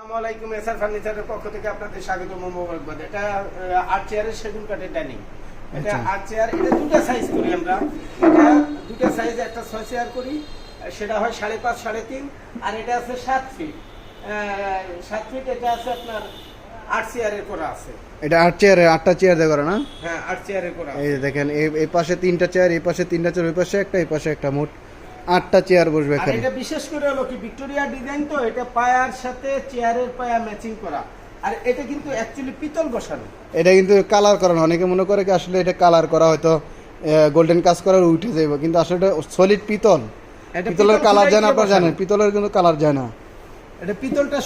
আসসালামু আলাইকুম এসআর ফার্নিচারের পক্ষ থেকে আপনাদের স্বাগত মোবারকবাদ। এটা আট চেয়ারের সেগুন কাঠের ডাইনিং এটা আচ্ছা। আট চেয়ার এটা দুটো সাইজ করি আমরা। এটা দুটো সাইজ একটা ছয় চেয়ার করি সেটা হয় সাড়ে পাঁচ সাড়ে তিন আর এটা আছে সাত ফিট সাত ফিট এটা আছে আপনার আট চেয়ারের করা আছে। এটা আট চেয়ারে আটটা চেয়ার করে না? হ্যাঁ আট চেয়ারের করা এই দেখেন এই এই পাশে তিনটা চেয়ার এই পাশে তিনটা চেয়ার ওই পাশে একটা এই পাশে একটা মোট আটটা চেয়ার বসবে এখানে। এটা বিশেষ করে হলো কি ভিক্টোরিয়া ডিজাইন তো এটা পায়ার সাথে চেয়ারের পায়া ম্যাচিং করা। আর এটা কিন্তু অ্যাকচুয়ালি পিতল বসানো। এটা কিন্তু কালার করানো অনেকে মনে করে কি আসলে এটা কালার করা হয়তো গোল্ডেন কাজ করার উঠে যাবে কিন্তু আসলে এটা সলিড পিতল। পিতলের কালার যায় না আপনারা জানেন পিতলের কিন্তু কালার যায় না। এটা পিতলটা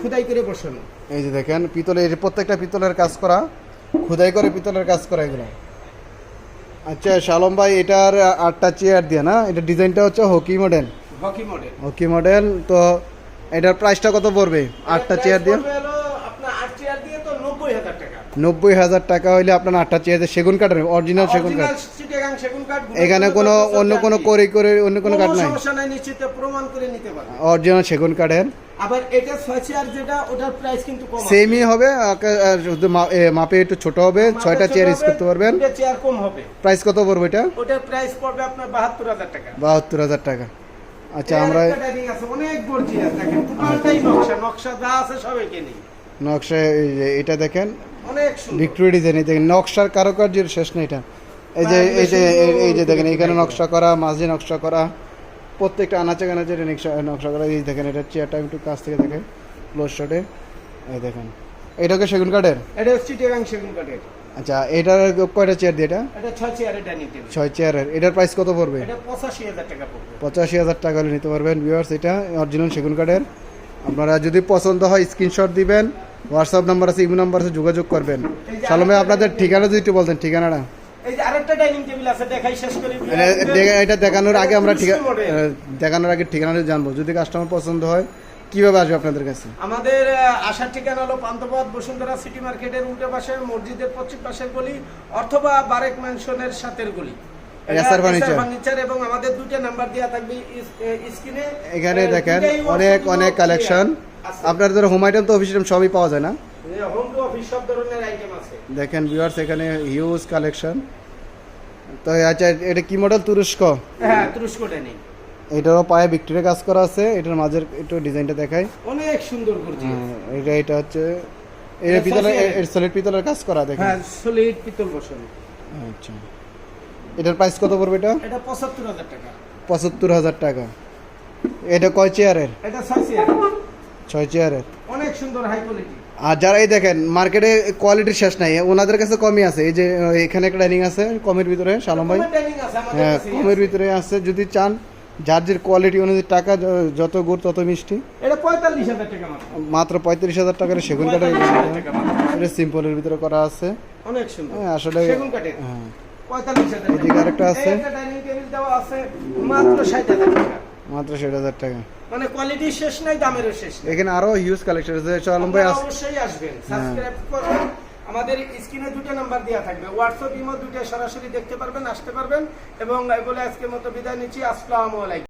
খোদাই করে বসানো। এই যে দেখেন পিতলের প্রত্যেকটা পিতলের কাজ করা খোদাই করে পিতলের কাজ করা এগুলো। আচ্ছা শালম ভাই এটার আটটা চেয়ার দিয়ে না? এটা ডিজাইনটা হচ্ছে hockey model hockey model hockey model তো এটার প্রাইসটা কত পড়বে? আটটা চেয়ার দিয়ে? নব্বই হাজার টাকা। হইলে আপনার আটটা চেয়ার সেগুন কাঠের অরিজিনাল সেগুন কাঠ। কাঠ এখানে কোনো অন্য কোনো করে করে অন্য কোনো কাঠ নাই? অরিজিনাল সেগুন কাঠের। আবার এটা ছয় যেটা ওটার প্রাইস কিন্তু কম সেমই হবে আর মাপে একটু ছোট হবে ছয়টা চেয়ার ইউজ করতে পারবেন। চেয়ার কম হবে। প্রাইস কত পড়বে এটা? ওটার প্রাইস পড়বে আপনার বাহাত্তর হাজার টাকা। বাহাত্তর হাজার টাকা। আচ্ছা আমরা অনেক গর্জিয়াস দেখেন টোটালটাই নকশা নকশা যা আছে সবাইকে নেই। নকশা এটা দেখেন অনেক সুন্দর। ভিক্টোরিয়া ডিজাইন দেখেন নকশার কারুকার্যের শেষ নেই এটা। এই যে এই যে এই যে দেখেন এখানে নকশা করা মাঝে নকশা করা। প্রত্যেকটা আনাচে কানাচে নকশা নকশা করা এই দেখেন এটা চেয়ারটা একটু কাছ থেকে দেখেন ক্লোজ শটে এই দেখেন। এটাকে সেগুন কাঠের? এটা হচ্ছে চিটাগাং সেগুন কাঠের। আচ্ছা এটার কয়টা চেয়ার দিয়ে এটা? এটা ছয় চেয়ারের ডাইনিং টেবিল ছয় চেয়ারের এটার প্রাইস কত পড়বে? এটা পঁচাশি হাজার টাকা পড়বে। পঁচাশি হাজার টাকা হলে নিতে পারবেন ভিউয়ার্স এটা অরিজিনাল সেগুন কাঠের। আপনারা যদি পছন্দ হয় স্ক্রিনশট দিবেন হোয়াটসঅ্যাপ নাম্বার আছে ইমো নাম্বার আছে যোগাযোগ করবেন। সালমে আপনাদের ঠিকানা যদি একটু বলতেন ঠিকানাটা। এই যে আরেকটা ডাইনিং টেবিল আছে দেখাই শেষ করি। এটা দেখানোর আগে আমরা আগে ঠিকানাটা জানব। যদি কাস্টমার পছন্দ হয় কীভাবে আসবে আপনাদের কাছে? আমাদের আসার ঠিকানা হলো পান্তপথ বসুন্ধরা সিটি মার্কেটের উল্টো পাশে মসজিদের পশ্চিম পাশের গলি অথবা বারেক ম্যানশনের গলি। এবং আমাদের দুইটা নাম্বার দেওয়া থাকবে স্ক্রিনে। এখানে দেখেন অনেক অনেক কালেকশন আপনার ধরো হোম আইটেম তো অফিস সবই পাওয়া যায় না। হোম সব ধরনের আইটেম আছে। দেখেন ভিউয়ার্স এখানে হিউজ কালেকশন তো আচ্ছা এটা কি মডেল তুরস্ক? হ্যাঁ তুরস্ক ডাইনিং এটারও পায়ে ভিক্টোরিয়া কাজ করা আছে। এটার মাঝের একটু ডিজাইনটা দেখাই। অনেক সুন্দর করছি। হ্যাঁ, এটা এটা হচ্ছে এটা এটা পিতলের সাইজে- সলিড পিতলের কাজ করা দেখেন। হ্যাঁ সলিড পিতল বসানো। আচ্ছা। এটার প্রাইস কত পড়বে এটা? এটা পঁচাত্তর হাজার টাকা। পঁচাত্তর হাজার টাকা। এটা কয় চেয়ারের এটা ছয় চেয়ার ছয় চেয়ারের। অনেক সুন্দর হাই কোয়ালিটি আর যারা এই দেখেন মার্কেটে কোয়ালিটির শেষ নাই ওনাদের কাছে কমই আছে। এই যে এখানে একটা ডাইনিং আছে কমের ভিতরে শালম ভাই। হ্যাঁ কমের ভিতরে আছে যদি চান যার যে কোয়ালিটি অনুযায়ী টাকা যত গুড় তত মিষ্টি। এটা পঁয়তাল্লিশ হাজার টাকা মাত্র। পঁয়ত্রিশ হাজার টাকার সেগুন কাঠের 45,000 এটা সিম্পলের ভিতরে করা আছে। অনেক সুন্দর। হ্যাঁ, আসলে সেগুন কাঠের। হ্যাঁ। পঁয়তাল্লিশ হাজার এদিকে আরেকটা আছে মাত্র ষাট হাজার টাকা। মাত্র ষাট হাজার টাকা। মানে কোয়ালিটি শেষ নাই দামেরও শেষ নাই। এখানে আরও হিউজ কালেকশন আছে শালম ভাই অবশ্যই আসবেন। সাবস্ক্রাইব করবেন। আমাদের স্ক্রিনে দুটো নাম্বার দেওয়া থাকবে। হোয়াটসঅ্যাপ ইমো দুটো সরাসরি দেখতে পারবেন আসতে পারবেন। এবং এগুলো আজকের মতো বিদায় নিচ্ছি। আসসালামু আলাইকুম।